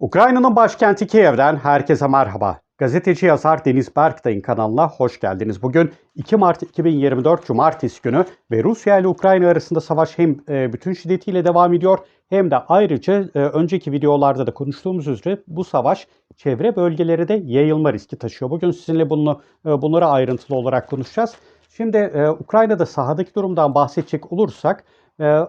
Ukrayna'nın başkenti Kiev'den herkese merhaba. Gazeteci yazar Deniz Berktay'ın kanalına hoş geldiniz. Bugün 2 Mart 2024 Cumartesi günü ve Rusya ile Ukrayna arasında savaş hem e, bütün şiddetiyle devam ediyor hem de ayrıca e, önceki videolarda da konuştuğumuz üzere bu savaş çevre bölgelere de yayılma riski taşıyor. Bugün sizinle bunu e, bunları ayrıntılı olarak konuşacağız. Şimdi Ukrayna'da sahadaki durumdan bahsedecek olursak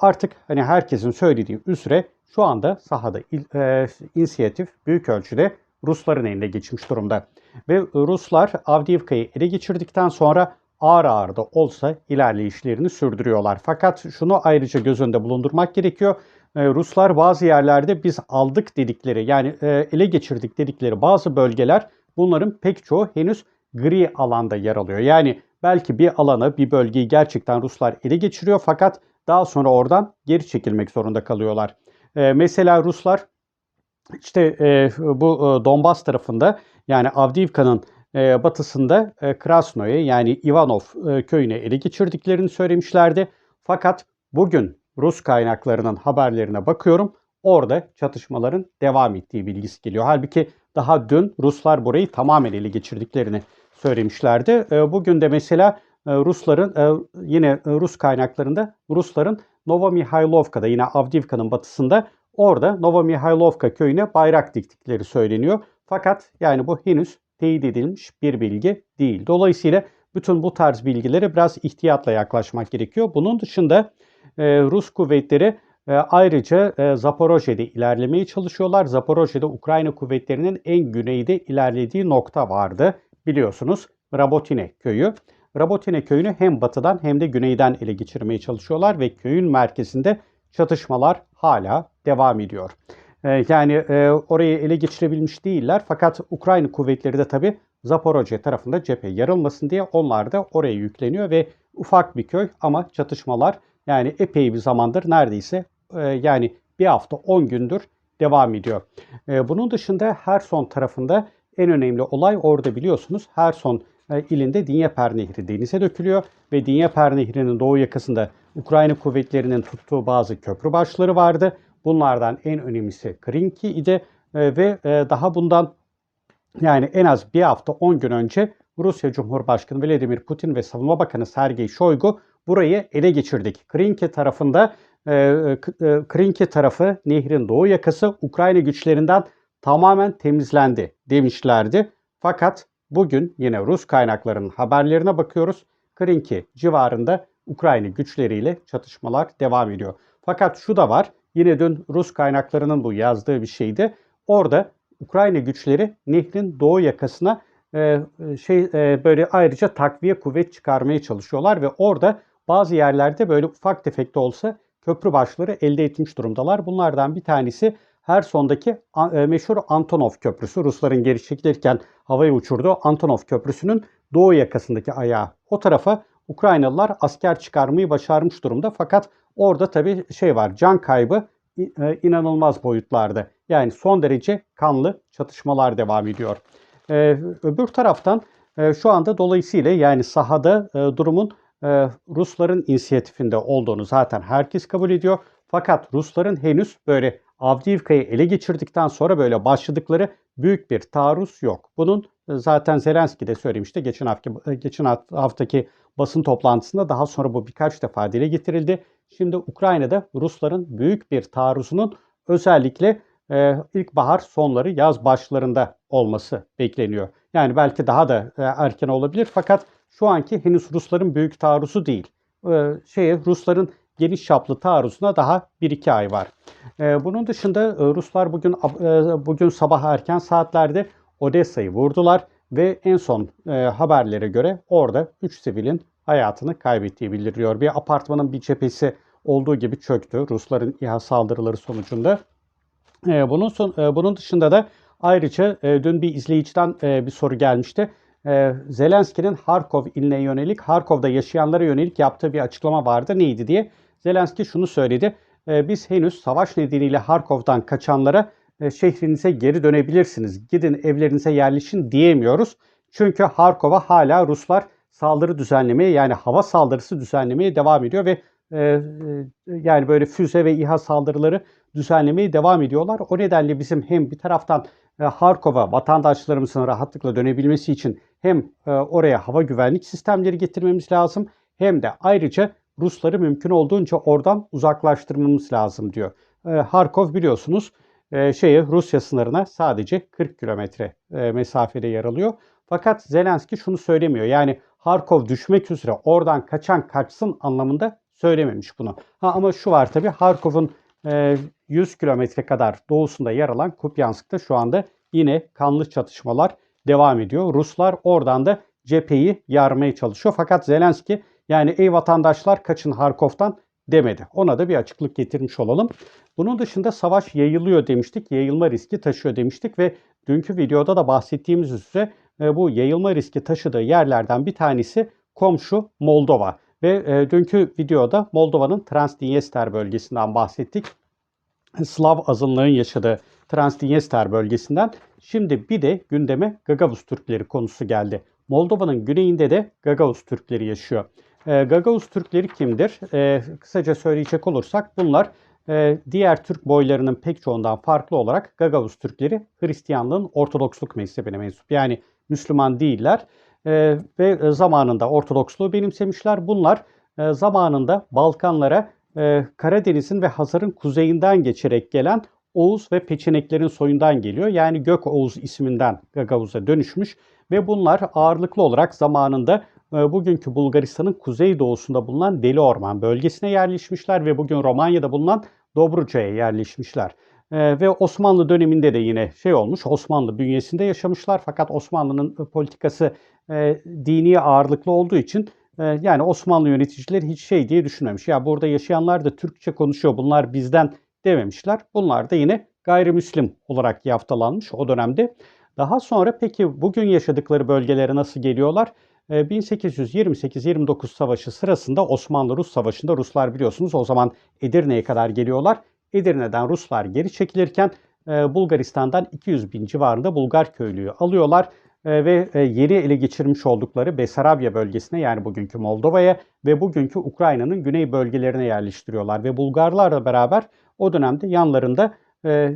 artık hani herkesin söylediği üzere şu anda sahada e, inisiyatif büyük ölçüde Rusların eline geçmiş durumda. Ve Ruslar Avdiivka'yı ele geçirdikten sonra ağır ağır da olsa ilerleyişlerini sürdürüyorlar. Fakat şunu ayrıca göz önünde bulundurmak gerekiyor. E, Ruslar bazı yerlerde biz aldık dedikleri yani e, ele geçirdik dedikleri bazı bölgeler bunların pek çoğu henüz gri alanda yer alıyor. Yani belki bir alanı bir bölgeyi gerçekten Ruslar ele geçiriyor fakat daha sonra oradan geri çekilmek zorunda kalıyorlar. E, mesela Ruslar işte e, bu e, Donbas tarafında yani Avdiivka'nın e, batısında e, Krasnoye yani Ivanov e, köyüne ele geçirdiklerini söylemişlerdi. Fakat bugün Rus kaynaklarının haberlerine bakıyorum. Orada çatışmaların devam ettiği bilgisi geliyor. Halbuki daha dün Ruslar burayı tamamen ele geçirdiklerini söylemişlerdi. E, bugün de mesela e, Rusların e, yine Rus kaynaklarında Rusların Novomihailovka'da yine Avdiivka'nın batısında orada Novomihailovka köyüne bayrak diktikleri söyleniyor. Fakat yani bu henüz teyit edilmiş bir bilgi değil. Dolayısıyla bütün bu tarz bilgilere biraz ihtiyatla yaklaşmak gerekiyor. Bunun dışında e, Rus kuvvetleri e, ayrıca e, Zaporojye'de ilerlemeye çalışıyorlar. Zaporojye'de Ukrayna kuvvetlerinin en güneyde ilerlediği nokta vardı. Biliyorsunuz Rabotine köyü. Rabotine köyünü hem batıdan hem de güneyden ele geçirmeye çalışıyorlar ve köyün merkezinde çatışmalar hala devam ediyor. Ee, yani e, orayı ele geçirebilmiş değiller fakat Ukrayna kuvvetleri de tabi Zaporojye tarafında cephe yarılmasın diye onlar da oraya yükleniyor ve ufak bir köy ama çatışmalar yani epey bir zamandır neredeyse e, yani bir hafta 10 gündür devam ediyor. E, bunun dışında Herson tarafında en önemli olay orada biliyorsunuz Herson e, ilinde Dnieper Nehri denize dökülüyor ve Dnieper Nehri'nin doğu yakasında Ukrayna kuvvetlerinin tuttuğu bazı köprü başları vardı. Bunlardan en önemlisi Krinki idi E, ve e, daha bundan yani en az bir hafta 10 gün önce Rusya Cumhurbaşkanı Vladimir Putin ve Savunma Bakanı Sergey Shoigu burayı ele geçirdik. Krinki tarafında e, Krinki tarafı nehrin doğu yakası Ukrayna güçlerinden tamamen temizlendi demişlerdi. Fakat bugün yine Rus kaynaklarının haberlerine bakıyoruz. Krinki civarında Ukrayna güçleriyle çatışmalar devam ediyor. Fakat şu da var. Yine dün Rus kaynaklarının bu yazdığı bir şeydi. Orada Ukrayna güçleri nehrin doğu yakasına e, şey e, böyle ayrıca takviye kuvvet çıkarmaya çalışıyorlar ve orada bazı yerlerde böyle ufak tefek de olsa köprü başları elde etmiş durumdalar. Bunlardan bir tanesi Herson'daki e, meşhur Antonov Köprüsü. Rusların geri çekilirken havaya uçurduğu Antonov Köprüsü'nün doğu yakasındaki ayağı. O tarafa Ukraynalılar asker çıkarmayı başarmış durumda. Fakat orada tabii şey var can kaybı e, inanılmaz boyutlarda. Yani son derece kanlı çatışmalar devam ediyor. Ee, öbür taraftan e, şu anda dolayısıyla yani sahada e, durumun e, Rusların inisiyatifinde olduğunu zaten herkes kabul ediyor. Fakat Rusların henüz böyle Avdiivka'yı ele geçirdikten sonra böyle başladıkları büyük bir taarruz yok. Bunun e, zaten Zelenski de söylemişti geçen hafta e, geçen haft- haftaki basın toplantısında daha sonra bu birkaç defa dile getirildi. Şimdi Ukrayna'da Rusların büyük bir taarruzunun özellikle e, ilkbahar sonları yaz başlarında olması bekleniyor. Yani belki daha da e, erken olabilir fakat şu anki henüz Rusların büyük taarruzu değil. E, şeye Rusların geniş çaplı taarruzuna daha 1-2 ay var. E, bunun dışında e, Ruslar bugün e, bugün sabah erken saatlerde Odessa'yı vurdular ve en son e, haberlere göre orada 3 sivilin hayatını kaybettiği bildiriliyor. Bir apartmanın bir cephesi olduğu gibi çöktü Rusların İHA saldırıları sonucunda. Bunun son, bunun dışında da ayrıca dün bir izleyiciden bir soru gelmişti. Zelenski'nin Harkov iline yönelik, Harkov'da yaşayanlara yönelik yaptığı bir açıklama vardı. Neydi diye. Zelenski şunu söyledi. E, biz henüz savaş nedeniyle Harkov'dan kaçanlara e, şehrinize geri dönebilirsiniz, gidin evlerinize yerleşin diyemiyoruz. Çünkü Harkov'a hala Ruslar saldırı düzenlemeye yani hava saldırısı düzenlemeye devam ediyor ve e, e, yani böyle füze ve İHA saldırıları düzenlemeye devam ediyorlar. O nedenle bizim hem bir taraftan e, Harkov'a vatandaşlarımızın rahatlıkla dönebilmesi için hem oraya hava güvenlik sistemleri getirmemiz lazım hem de ayrıca Rusları mümkün olduğunca oradan uzaklaştırmamız lazım diyor. E, Harkov biliyorsunuz e, şeye Rusya sınırına sadece 40 kilometre e, mesafede yer alıyor. Fakat Zelenski şunu söylemiyor. Yani Harkov düşmek üzere oradan kaçan kaçsın anlamında söylememiş bunu. Ha, ama şu var tabii Harkov'un e, 100 kilometre kadar doğusunda yer alan Kupyansk'ta şu anda yine kanlı çatışmalar devam ediyor. Ruslar oradan da cepheyi yarmaya çalışıyor. Fakat Zelenski yani ey vatandaşlar kaçın Harkov'tan demedi. Ona da bir açıklık getirmiş olalım. Bunun dışında savaş yayılıyor demiştik. Yayılma riski taşıyor demiştik ve dünkü videoda da bahsettiğimiz üzere e, bu yayılma riski taşıdığı yerlerden bir tanesi komşu Moldova. Ve e, dünkü videoda Moldova'nın Transdniester bölgesinden bahsettik. Slav azınlığın yaşadığı Transdniester bölgesinden. Şimdi bir de gündeme Gagavuz Türkleri konusu geldi. Moldova'nın güneyinde de Gagavuz Türkleri yaşıyor. E, Gagavuz Türkleri kimdir? E, kısaca söyleyecek olursak bunlar e, diğer Türk boylarının pek çoğundan farklı olarak Gagavuz Türkleri Hristiyanlığın Ortodoksluk mezhebine mensup. Yani Müslüman değiller e, ve zamanında Ortodoksluğu benimsemişler. Bunlar e, zamanında Balkanlara e, Karadeniz'in ve Hazar'ın kuzeyinden geçerek gelen Oğuz ve Peçeneklerin soyundan geliyor. Yani Gök Oğuz isminden Gagavuz'a dönüşmüş ve bunlar ağırlıklı olarak zamanında e, bugünkü Bulgaristan'ın kuzeydoğusunda bulunan Deli Orman bölgesine yerleşmişler ve bugün Romanya'da bulunan Dobruca'ya yerleşmişler. E, ve Osmanlı döneminde de yine şey olmuş, Osmanlı bünyesinde yaşamışlar fakat Osmanlı'nın politikası e, dini ağırlıklı olduğu için e, yani Osmanlı yöneticileri hiç şey diye düşünmemiş. Ya burada yaşayanlar da Türkçe konuşuyor, bunlar bizden dememişler. Bunlar da yine gayrimüslim olarak yaftalanmış o dönemde. Daha sonra peki bugün yaşadıkları bölgelere nasıl geliyorlar? 1828-29 savaşı sırasında Osmanlı-Rus savaşında Ruslar biliyorsunuz o zaman Edirne'ye kadar geliyorlar. Edirne'den Ruslar geri çekilirken Bulgaristan'dan 200 bin civarında Bulgar köylüyü alıyorlar ve yeni ele geçirmiş oldukları Besarabya bölgesine yani bugünkü Moldova'ya ve bugünkü Ukrayna'nın güney bölgelerine yerleştiriyorlar ve Bulgarlarla beraber o dönemde yanlarında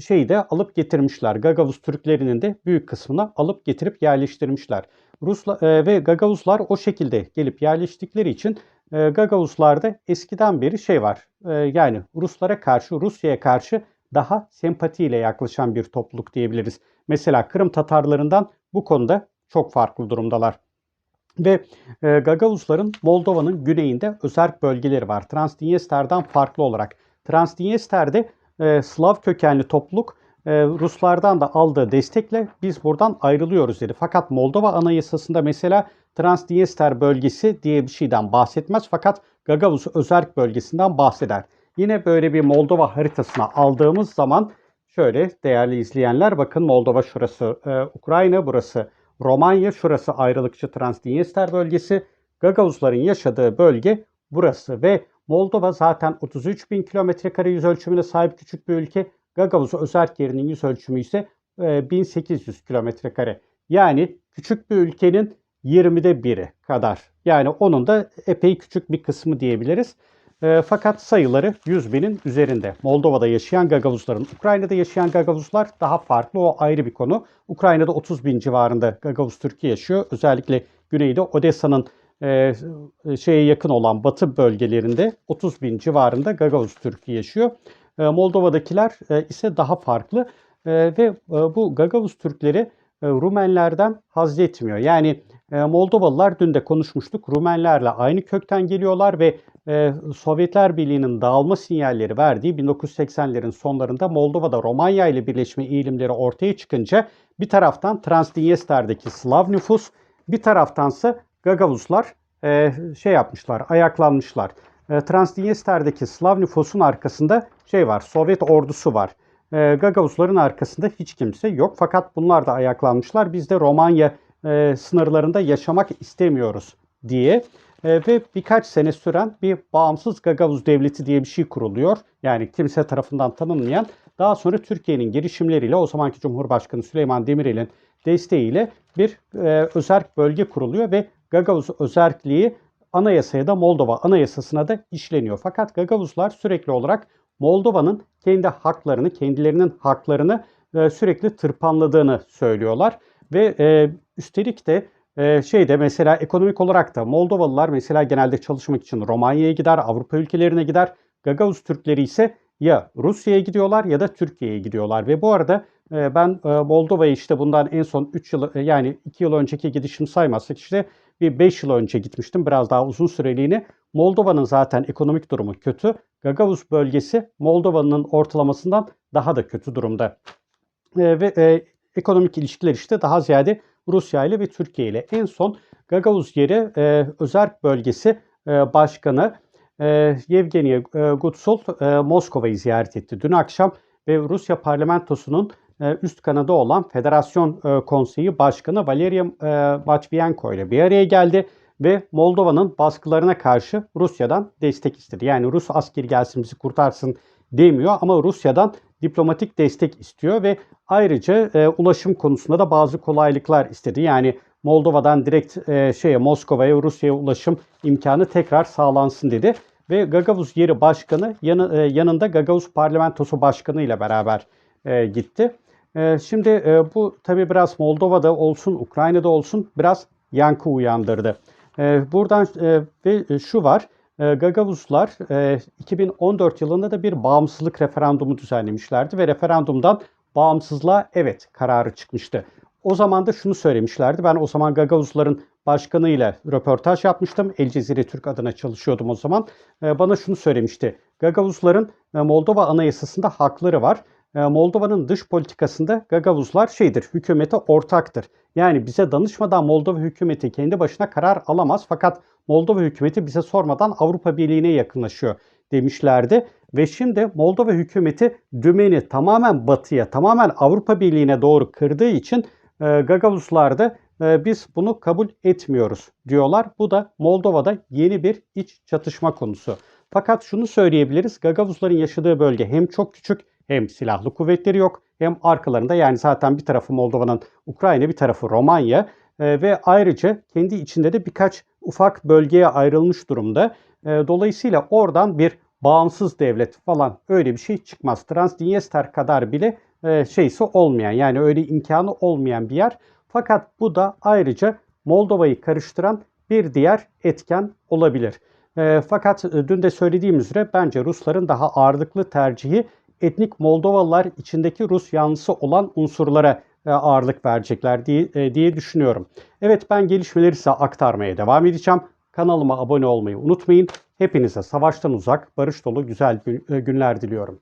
şeyi de alıp getirmişler. Gagavuz Türklerinin de büyük kısmını alıp getirip yerleştirmişler. Rusla, e, ve Gagavuzlar o şekilde gelip yerleştikleri için e, Gagavuzlarda eskiden beri şey var. E, yani Ruslara karşı, Rusya'ya karşı daha sempatiyle yaklaşan bir topluluk diyebiliriz. Mesela Kırım Tatarlarından bu konuda çok farklı durumdalar. Ve e, Gagavuzların Moldova'nın güneyinde özerk bölgeleri var. Transdniester'den farklı olarak. Transdniester'de e, Slav kökenli topluluk e, Ruslardan da aldığı destekle biz buradan ayrılıyoruz dedi. Fakat Moldova Anayasası'nda mesela Transdniester bölgesi diye bir şeyden bahsetmez fakat Gagavuz Özerk bölgesinden bahseder. Yine böyle bir Moldova haritasına aldığımız zaman şöyle değerli izleyenler bakın Moldova şurası e, Ukrayna burası Romanya şurası ayrılıkçı Transdniester bölgesi Gagavuzların yaşadığı bölge burası ve Moldova zaten 33 bin kilometre kare yüz ölçümüne sahip küçük bir ülke. Gagavuz Özerk yerinin yüz ölçümü ise 1800 e, kilometre kare. Yani küçük bir ülkenin 20'de biri kadar. Yani onun da epey küçük bir kısmı diyebiliriz. E, fakat sayıları 100 binin üzerinde. Moldova'da yaşayan Gagavuzların, Ukrayna'da yaşayan Gagavuzlar daha farklı. O ayrı bir konu. Ukrayna'da 30 bin civarında Gagavuz Türkiye yaşıyor. Özellikle güneyde Odessa'nın e, şeye yakın olan batı bölgelerinde 30 bin civarında Gagavuz Türkiye yaşıyor. E, Moldova'dakiler e, ise daha farklı e, ve bu Gagavuz Türkleri Rumenlerden haz etmiyor. Yani Moldovalılar dün de konuşmuştuk. Rumenlerle aynı kökten geliyorlar ve Sovyetler Birliği'nin dağılma sinyalleri verdiği 1980'lerin sonlarında Moldova'da Romanya ile birleşme eğilimleri ortaya çıkınca bir taraftan Transdniester'deki Slav nüfus, bir taraftansa Gagavuzlar şey yapmışlar, ayaklanmışlar. Transdniester'deki Slav nüfusun arkasında şey var, Sovyet ordusu var. E, Gagavuzların arkasında hiç kimse yok. Fakat bunlar da ayaklanmışlar. Biz de Romanya e, sınırlarında yaşamak istemiyoruz diye. E, ve birkaç sene süren bir bağımsız Gagavuz devleti diye bir şey kuruluyor. Yani kimse tarafından tanınmayan. Daha sonra Türkiye'nin girişimleriyle o zamanki Cumhurbaşkanı Süleyman Demirel'in desteğiyle bir e, özerk bölge kuruluyor ve Gagavuz özerkliği anayasaya da Moldova anayasasına da işleniyor. Fakat Gagavuzlar sürekli olarak Moldova'nın kendi haklarını, kendilerinin haklarını e, sürekli tırpanladığını söylüyorlar. Ve e, üstelik de e, şeyde mesela ekonomik olarak da Moldovalılar mesela genelde çalışmak için Romanya'ya gider, Avrupa ülkelerine gider. Gagavuz Türkleri ise ya Rusya'ya gidiyorlar ya da Türkiye'ye gidiyorlar. Ve bu arada ben e, Moldova'ya işte bundan en son 3 yıl e, yani 2 yıl önceki gidişim saymazsak işte bir 5 yıl önce gitmiştim. Biraz daha uzun süreliğine. Moldova'nın zaten ekonomik durumu kötü. Gagavuz bölgesi Moldova'nın ortalamasından daha da kötü durumda. E, ve e, ekonomik ilişkiler işte daha ziyade Rusya ile ve Türkiye ile. En son Gagavuz yeri Özerk bölgesi başkanı e, Yevgeny e, Gutsul Moskova'yı ziyaret etti dün akşam ve Rusya parlamentosunun üst kanadı olan Federasyon e, Konseyi Başkanı Valeria e, Matvienko ile bir araya geldi ve Moldova'nın baskılarına karşı Rusya'dan destek istedi. Yani Rus asker gelsin bizi kurtarsın demiyor ama Rusya'dan diplomatik destek istiyor ve ayrıca e, ulaşım konusunda da bazı kolaylıklar istedi. Yani Moldova'dan direkt e, şeye Moskova'ya Rusya'ya ulaşım imkanı tekrar sağlansın dedi ve Gagavuz yeri başkanı yanı, e, yanında Gagavuz parlamentosu başkanı ile beraber e, gitti. E, şimdi e, bu tabii biraz Moldova'da olsun, Ukrayna'da olsun biraz yankı uyandırdı. E, buradan e, ve şu var. E, Gagavuzlar e, 2014 yılında da bir bağımsızlık referandumu düzenlemişlerdi ve referandumdan bağımsızlığa evet kararı çıkmıştı. O zaman da şunu söylemişlerdi. Ben o zaman Gagavuzların başkanıyla röportaj yapmıştım. El Cezire Türk adına çalışıyordum o zaman. E, bana şunu söylemişti. Gagavuzların e, Moldova Anayasası'nda hakları var. E, Moldova'nın dış politikasında Gagavuzlar şeydir, hükümete ortaktır. Yani bize danışmadan Moldova hükümeti kendi başına karar alamaz. Fakat Moldova hükümeti bize sormadan Avrupa Birliği'ne yakınlaşıyor demişlerdi. Ve şimdi Moldova hükümeti dümeni tamamen batıya, tamamen Avrupa Birliği'ne doğru kırdığı için e, Gagavuzlar da e, biz bunu kabul etmiyoruz diyorlar. Bu da Moldova'da yeni bir iç çatışma konusu. Fakat şunu söyleyebiliriz. Gagavuzların yaşadığı bölge hem çok küçük hem silahlı kuvvetleri yok hem arkalarında yani zaten bir tarafı Moldova'nın Ukrayna bir tarafı Romanya e, ve ayrıca kendi içinde de birkaç ufak bölgeye ayrılmış durumda. E, dolayısıyla oradan bir bağımsız devlet falan öyle bir şey çıkmaz. Transdniester kadar bile e, şeysi olmayan yani öyle imkanı olmayan bir yer. Fakat bu da ayrıca Moldova'yı karıştıran bir diğer etken olabilir. E, fakat e, dün de söylediğim üzere bence Rusların daha ağırlıklı tercihi etnik Moldovalılar içindeki Rus yanlısı olan unsurlara e, ağırlık verecekler diye, e, diye düşünüyorum. Evet ben gelişmeleri size aktarmaya devam edeceğim. Kanalıma abone olmayı unutmayın. Hepinize savaştan uzak, barış dolu güzel günler diliyorum.